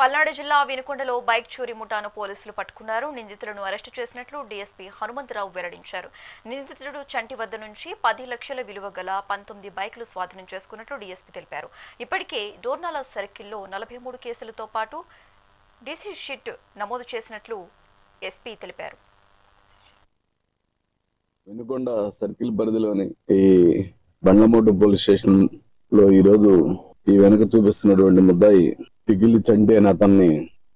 పల్నాడు జిల్లా వినుకొండలో బైక్ చోరీ ముఠాను పోలీసులు పట్టుకున్నారు. నిందితులను అరెస్టు చేసినట్లు డీఎస్పీ హనుమంతరావు వెల్లడించారు. నిందితుడు చంటి వద్ద నుంచి పది లక్షల విలువ గల పంతొమ్మిది బైకులు స్వాధీనం చేసుకున్నట్లు డీఎస్పీ తెలిపారు. ఇప్పటికే డోర్నాల సర్కిల్లో నలభై మూడు కేసులతో పాటు డీసీ షీట్ నమోదు చేసినట్లు ఎస్పీ తెలిపారు. వెనుకొండ సర్కిల్ పరిధిలోని ఈ బండ్లమూట పోలీస్ స్టేషన్లో ఈ రోజు ఈ వెనక చూపిస్తున్నటువంటి ముద్దాయి టిగిలి చండి అని అతన్ని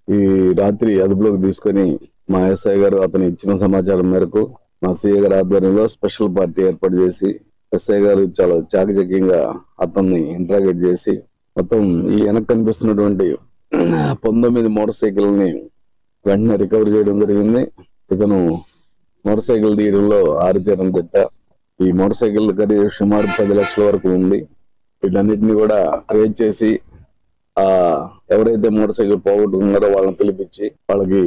ఈ రాత్రి అదుపులోకి తీసుకొని మా ఎస్ఐ గారు అతను ఇచ్చిన సమాచారం మేరకు మా సిఐ గారి ఆధ్వర్యంలో స్పెషల్ పార్టీ ఏర్పాటు చేసి ఎస్ఐ గారు చాలా చాకచక్యంగా అతన్ని ఇంట్రాగేట్ చేసి మొత్తం ఈ వెనక కనిపిస్తున్నటువంటి పంతొమ్మిది మోటార్ సైకిల్ని వెంటనే రికవర్ చేయడం జరిగింది. ఇతను మోటార్ సైకిల్ తీయడంలో ఆరితేరం తిట్ట ఈ మోటార్ సైకిల్ ఖరీదు సుమారు పది లక్షల వరకు ఉంది. వీటన్నిటిని కూడా రేట్ చేసి ఆ ఎవరైతే మోటార్ సైకిల్ పోగొట్టుకున్నారో వాళ్ళని పిలిపించి వాళ్ళకి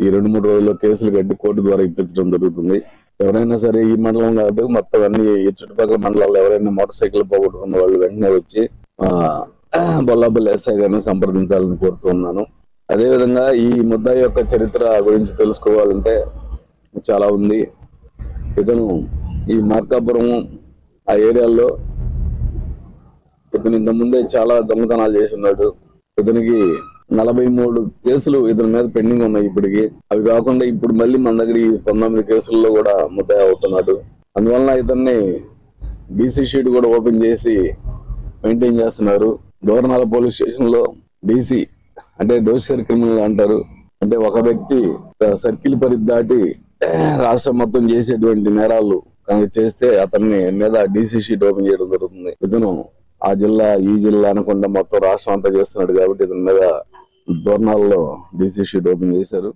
ఈ రెండు మూడు రోజుల్లో కేసులు కట్టి కోర్టు ద్వారా ఇప్పించడం జరుగుతుంది. ఎవరైనా సరే ఈ మండలం కాదు మొత్తం అన్ని ఈ చుట్టుపక్కల మండలాల్లో ఎవరైనా మోటార్ సైకిల్ పోగొట్టుకున్న వాళ్ళు వెంటనే వచ్చి ఆ ఎస్ఐ గారిని సంప్రదించాలని కోరుతున్నాను అదేవిధంగా ఈ ముద్ద యొక్క చరిత్ర గురించి తెలుసుకోవాలంటే చాలా ఉంది. ఇతను ఈ మార్కాపురం ఆ ఏరియాలో ఇతను ఇంత ముందే చాలా దొంగతనాలు చేసి ఉన్నాడు. ఇతనికి నలభై మూడు కేసులు ఇతని మీద పెండింగ్ ఉన్నాయి ఇప్పటికి. అవి కాకుండా ఇప్పుడు మళ్ళీ మన దగ్గర ఈ పంతొమ్మిది కేసుల్లో కూడా ముద్దాయి అవుతున్నాడు. అందువలన ఇతన్ని డీసీ షీట్ కూడా ఓపెన్ చేసి మెయింటైన్ చేస్తున్నారు. దోర్నాల పోలీస్ స్టేషన్లో డీసీ అంటే డోసియర్ క్రిమినల్ అంటారు. అంటే ఒక వ్యక్తి సర్కిల్ పరిధి దాటి రాష్ట్రం మొత్తం చేసేటువంటి నేరాలు కనుక చేస్తే అతన్ని మీద డీసీ షీట్ ఓపెన్ చేయడం జరుగుతుంది. ఇతను ఆ జిల్లా ఈ జిల్లా అనకుండా మొత్తం రాష్ట్రం అంతా చేస్తున్నాడు కాబట్టి ఇది మీద దోర్నాల్లో డీసీ షీట్ ఓపెన్ చేశారు.